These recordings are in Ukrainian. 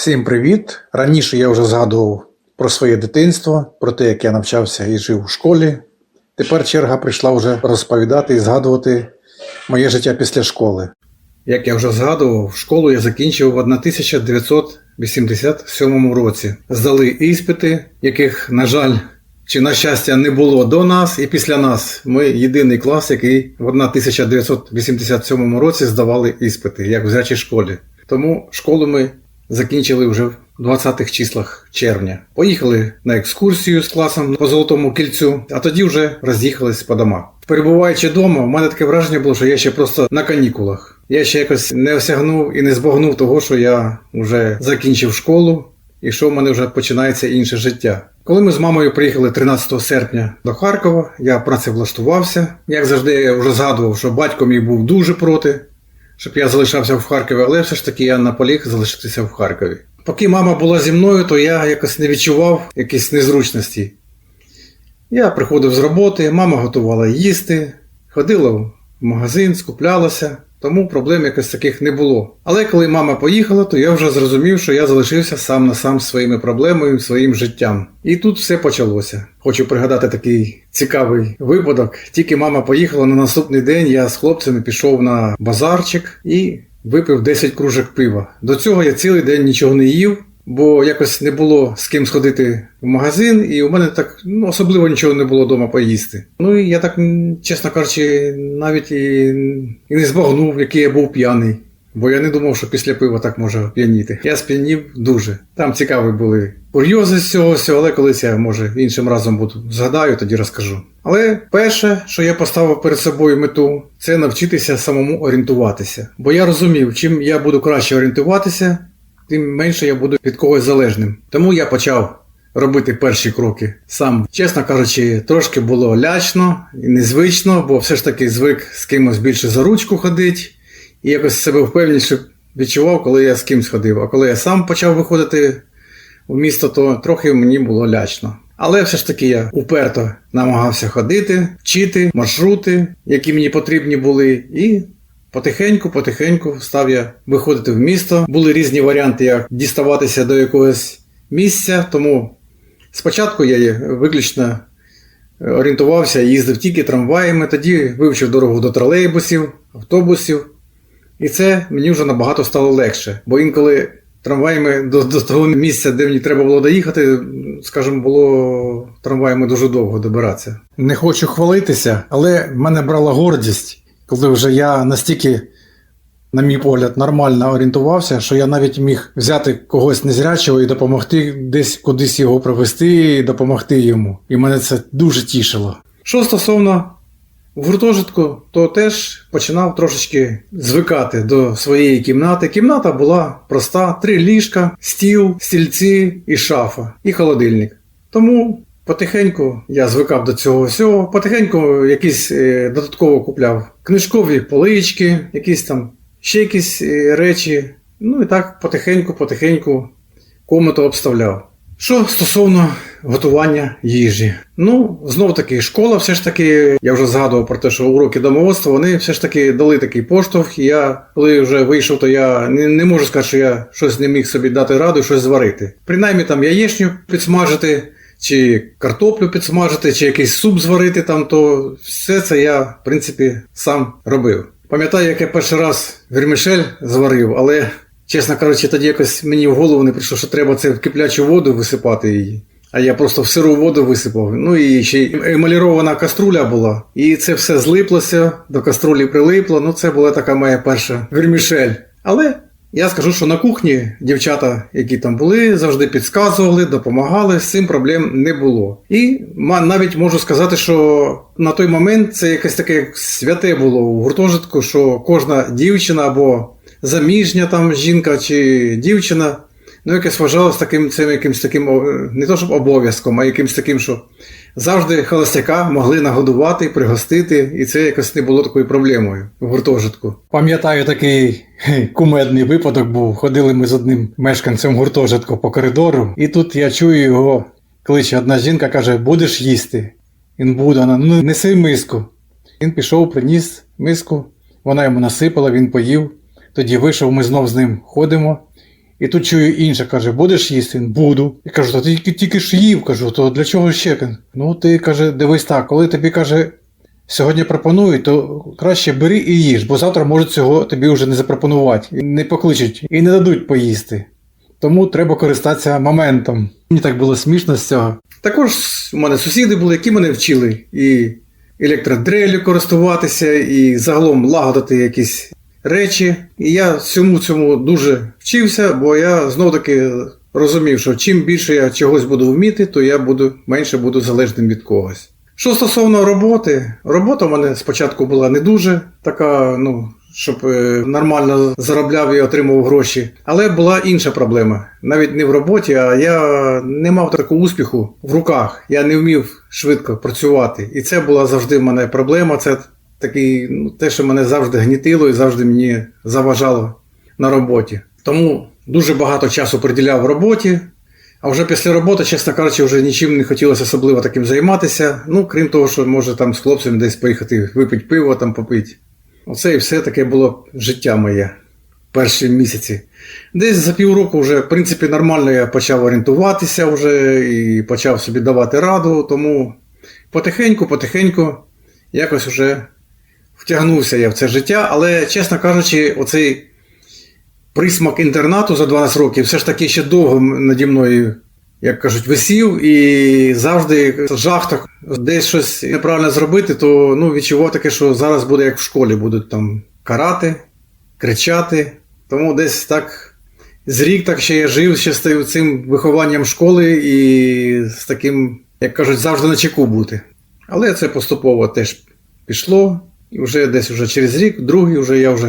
Всім привіт! Раніше я вже згадував про своє дитинство, про те, як я навчався і жив у школі. Тепер черга прийшла вже розповідати і згадувати моє життя після школи. Як я вже згадував, школу я закінчив в 1987 році. Здали іспити, яких, на жаль, чи на щастя не було до нас і після нас. Ми єдиний клас, який в 1987 році здавали іспити, як в зрячій школі. Тому школу ми закінчили вже в 20-х числах червня. Поїхали на екскурсію з класом по Золотому кільцю, а тоді вже роз'їхались по домах. Перебуваючи вдома, в мене таке враження було, що я ще просто на канікулах. Я ще якось не осягнув і не збагнув того, що я вже закінчив школу і що в мене вже починається інше життя. Коли ми з мамою приїхали 13 серпня до Харкова, я працевлаштувався. Як завжди, я вже згадував, що батько мій був дуже проти, щоб я залишався в Харкові, але все ж таки я наполіг залишитися в Харкові. Поки мама була зі мною, то я якось не відчував якісь незручності. Я приходив з роботи, мама готувала їсти, ходила в магазин, скуплялася, тому проблем якось таких не було. Але коли мама поїхала, то я вже зрозумів, що я залишився сам на сам своїми проблемами, своїм життям. І тут все почалося. Хочу пригадати такий цікавий випадок. Тільки мама поїхала на наступний день, я з хлопцями пішов на базарчик і випив 10 кружок пива. До цього я цілий день нічого не їв. Бо якось не було з ким сходити в магазин, і у мене так ну, особливо нічого не було вдома поїсти. Ну і я так, чесно кажучи, навіть і, і не збагнув, який я був п'яний. Бо я не думав, що після пива так може п'яніти. Я сп'янів дуже. Там цікаві були курйози з цього всього, але колись я може іншим разом буду згадаю, тоді розкажу. Але перше, що я поставив перед собою мету, це навчитися самому орієнтуватися. Бо я розумів, чим я буду краще орієнтуватися, тим менше я буду від когось залежним. Тому я почав робити перші кроки сам. Чесно кажучи, трошки було лячно і незвично, бо все ж таки звик з кимось більше за ручку ходить, і якось себе впевненіше відчував, коли я з кимсь ходив. А коли я сам почав виходити в місто, то трохи мені було лячно. Але все ж таки я уперто намагався ходити, вчити маршрути, які мені потрібні були, і Потихеньку, потихеньку став я виходити в місто. Були різні варіанти, як діставатися до якогось місця. Тому спочатку я виключно орієнтувався, їздив тільки трамваями, тоді вивчив дорогу до тролейбусів, автобусів. І це мені вже набагато стало легше. Бо інколи трамваями до, до того місця, де мені треба було доїхати, скажімо, було трамваями дуже довго добиратися. Не хочу хвалитися, але мене брала гордість коли вже я настільки, на мій погляд, нормально орієнтувався, що я навіть міг взяти когось незрячого і допомогти десь кудись його провести і допомогти йому. І мене це дуже тішило. Що стосовно гуртожитку, то теж починав трошечки звикати до своєї кімнати. Кімната була проста: три ліжка, стіл, стільці і шафа, і холодильник. Тому Потихеньку я звикав до цього всього, потихеньку якісь е, додатково купляв книжкові полички, якісь там ще якісь е, речі. Ну і так потихеньку, потихеньку комнату обставляв. Що стосовно готування їжі. Ну, знов таки, школа, все ж таки, я вже згадував про те, що уроки домоводства, вони все ж таки дали такий поштовх. І я, коли вже вийшов, то я не, не можу сказати, що я щось не міг собі дати раду, щось зварити. Принаймні там яєчню підсмажити чи картоплю підсмажити, чи якийсь суп зварити там, то все це я, в принципі, сам робив. Пам'ятаю, як я перший раз вермішель зварив, але, чесно кажучи, тоді якось мені в голову не прийшло, що треба це в киплячу воду висипати її. А я просто в сиру воду висипав. Ну і ще й емалірована каструля була. І це все злиплося, до каструлі прилипло. Ну, це була така моя перша вермішель. Але я скажу, що на кухні дівчата, які там були, завжди підказували, допомагали, з цим проблем не було. І навіть можу сказати, що на той момент це якесь таке святе було у гуртожитку, що кожна дівчина або заміжня там жінка чи дівчина, ну якось вважалось таким цим якимсь таким не то щоб обов'язком, а якимсь таким, що завжди холостяка могли нагодувати, пригостити, і це якось не було такою проблемою в гуртожитку. Пам'ятаю такий кумедний випадок був. Ходили ми з одним мешканцем гуртожитку по коридору, і тут я чую його, кличе одна жінка, каже: Будеш їсти? Він буде, вона, ну неси миску. Він пішов, приніс миску, вона йому насипала, він поїв. Тоді вийшов, ми знов з ним ходимо. І тут чую інше, каже, будеш їсти? Буду. Я кажу, та ти тільки, тільки ж їв, кажу, то для чого ще? Ну, ти каже, дивись так, коли тобі каже, сьогодні пропонують, то краще бери і їж, бо завтра можуть цього тобі вже не запропонувати, не покличуть і не дадуть поїсти. Тому треба користатися моментом. Мені так було смішно з цього. Також у мене сусіди були, які мене вчили і електродрелю користуватися, і загалом лагодити якісь речі. І я всьому цьому дуже вчився, бо я знов таки розумів, що чим більше я чогось буду вміти, то я буду менше буду залежним від когось. Що стосовно роботи, робота в мене спочатку була не дуже така, ну, щоб е, нормально заробляв і отримував гроші. Але була інша проблема. Навіть не в роботі, а я не мав такого успіху в руках. Я не вмів швидко працювати. І це була завжди в мене проблема. Це такий, ну, те, що мене завжди гнітило і завжди мені заважало на роботі. Тому дуже багато часу приділяв роботі. А вже після роботи, чесно кажучи, вже нічим не хотілося особливо таким займатися. Ну, крім того, що може там з хлопцями десь поїхати випити пиво, там попити. Оце і все таке було життя моє перші місяці. Десь за півроку вже, в принципі, нормально я почав орієнтуватися вже і почав собі давати раду, тому потихеньку, потихеньку якось вже втягнувся я в це життя, але, чесно кажучи, оцей присмак інтернату за 12 років все ж таки ще довго наді мною, як кажуть, висів і завжди жах так десь щось неправильно зробити, то ну, відчував таке, що зараз буде як в школі, будуть там карати, кричати. Тому десь так з рік так ще я жив ще з цим вихованням школи і з таким, як кажуть, завжди на чеку бути. Але це поступово теж пішло. І вже десь вже через рік, другий, вже я вже,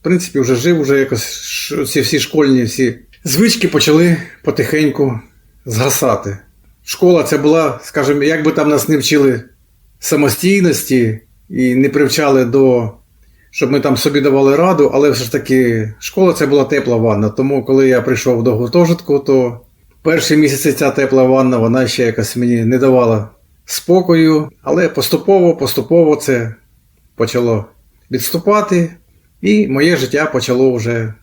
в принципі, вже жив, вже якось ці всі школьні всі звички почали потихеньку згасати. Школа це була, скажімо, як би там нас не вчили самостійності і не привчали до, щоб ми там собі давали раду, але все ж таки школа це була тепла ванна. Тому коли я прийшов до гуртожитку, то перші місяці ця тепла ванна, вона ще якось мені не давала спокою, але поступово, поступово це почало відступати, і моє життя почало вже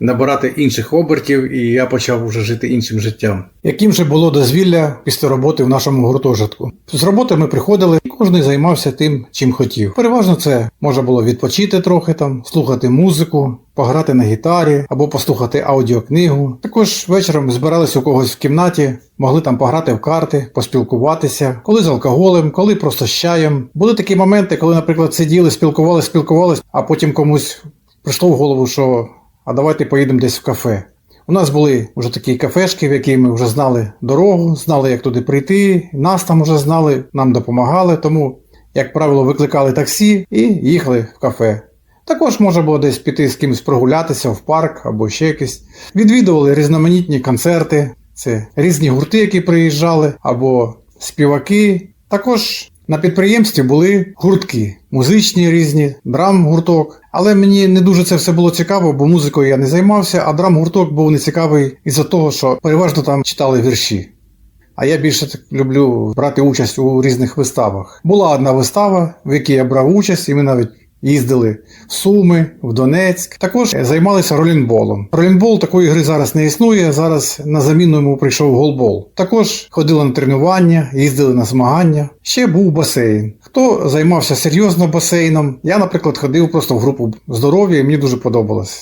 набирати інших обертів, і я почав вже жити іншим життям. Яким же було дозвілля після роботи в нашому гуртожитку? З роботи ми приходили, і кожен займався тим, чим хотів. Переважно це можна було відпочити трохи там, слухати музику, пограти на гітарі або послухати аудіокнигу. Також вечором збиралися у когось в кімнаті, могли там пограти в карти, поспілкуватися, коли з алкоголем, коли просто з чаєм. Були такі моменти, коли, наприклад, сиділи, спілкувалися, спілкувалися, а потім комусь прийшло в голову, що а давайте поїдемо десь в кафе. У нас були вже такі кафешки, в які ми вже знали дорогу, знали, як туди прийти. Нас там вже знали, нам допомагали, тому, як правило, викликали таксі і їхали в кафе. Також можна було десь піти з кимось прогулятися в парк або ще якось. Відвідували різноманітні концерти, це різні гурти, які приїжджали, або співаки. Також на підприємстві були гуртки, музичні різні, драм-гурток. Але мені не дуже це все було цікаво, бо музикою я не займався, а драм-гурток був нецікавий із-за того, що переважно там читали вірші. А я більше так люблю брати участь у різних виставах. Була одна вистава, в якій я брав участь, і ми навіть їздили в Суми, в Донецьк. Також займалися ролінболом. Ролінбол такої гри зараз не існує. Зараз на заміну йому прийшов голбол. Також ходили на тренування, їздили на змагання. Ще був басейн. Хто займався серйозно басейном? Я, наприклад, ходив просто в групу здоров'я, і мені дуже подобалось.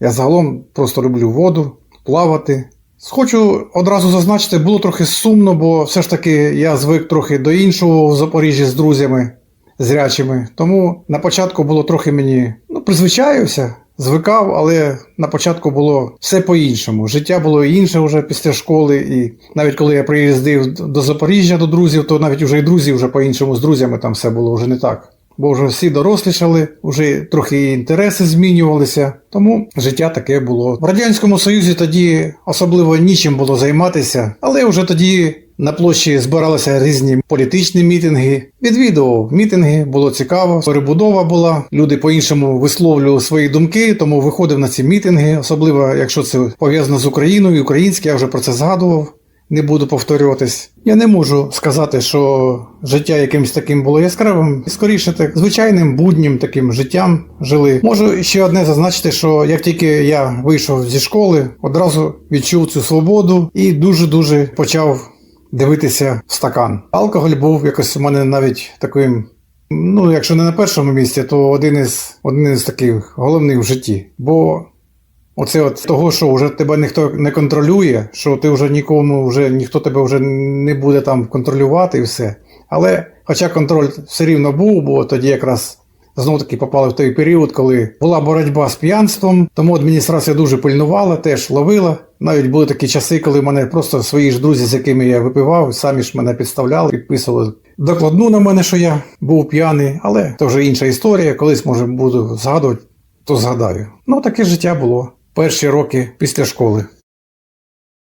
Я загалом просто люблю воду, плавати. Хочу одразу зазначити, було трохи сумно, бо все ж таки я звик трохи до іншого в Запоріжжі з друзями зрячими. Тому на початку було трохи мені ну, призвичаюся, звикав, але на початку було все по-іншому. Життя було інше вже після школи, і навіть коли я приїздив до Запоріжжя до друзів, то навіть вже і друзі вже по-іншому з друзями там все було вже не так. Бо вже всі дорослішали, вже трохи інтереси змінювалися, тому життя таке було. В Радянському Союзі тоді особливо нічим було займатися, але вже тоді на площі збиралися різні політичні мітинги. Відвідував мітинги, було цікаво. Перебудова була. Люди по-іншому висловлювали свої думки, тому виходив на ці мітинги, особливо якщо це пов'язано з Україною, українське, я вже про це згадував. не буду повторюватись. Я не можу сказати, що життя якимось таким було яскравим. Скоріше так звичайним буднім таким життям жили. Можу ще одне зазначити, що як тільки я вийшов зі школи, одразу відчув цю свободу і дуже дуже почав дивитися в стакан. Алкоголь був якось у мене навіть таким. Ну, якщо не на першому місці, то один із один із таких головних в житті. Бо Оце от того, що вже тебе ніхто не контролює, що ти вже нікому вже ніхто тебе вже не буде там контролювати і все. Але хоча контроль все рівно був, бо тоді якраз знов таки попали в той період, коли була боротьба з п'янством, тому адміністрація дуже пильнувала, теж ловила. Навіть були такі часи, коли мене просто свої ж друзі, з якими я випивав, самі ж мене підставляли, підписували докладну на мене, що я був п'яний, але це вже інша історія. Колись може буду згадувати, то згадаю. Ну таке життя було перші роки після школи.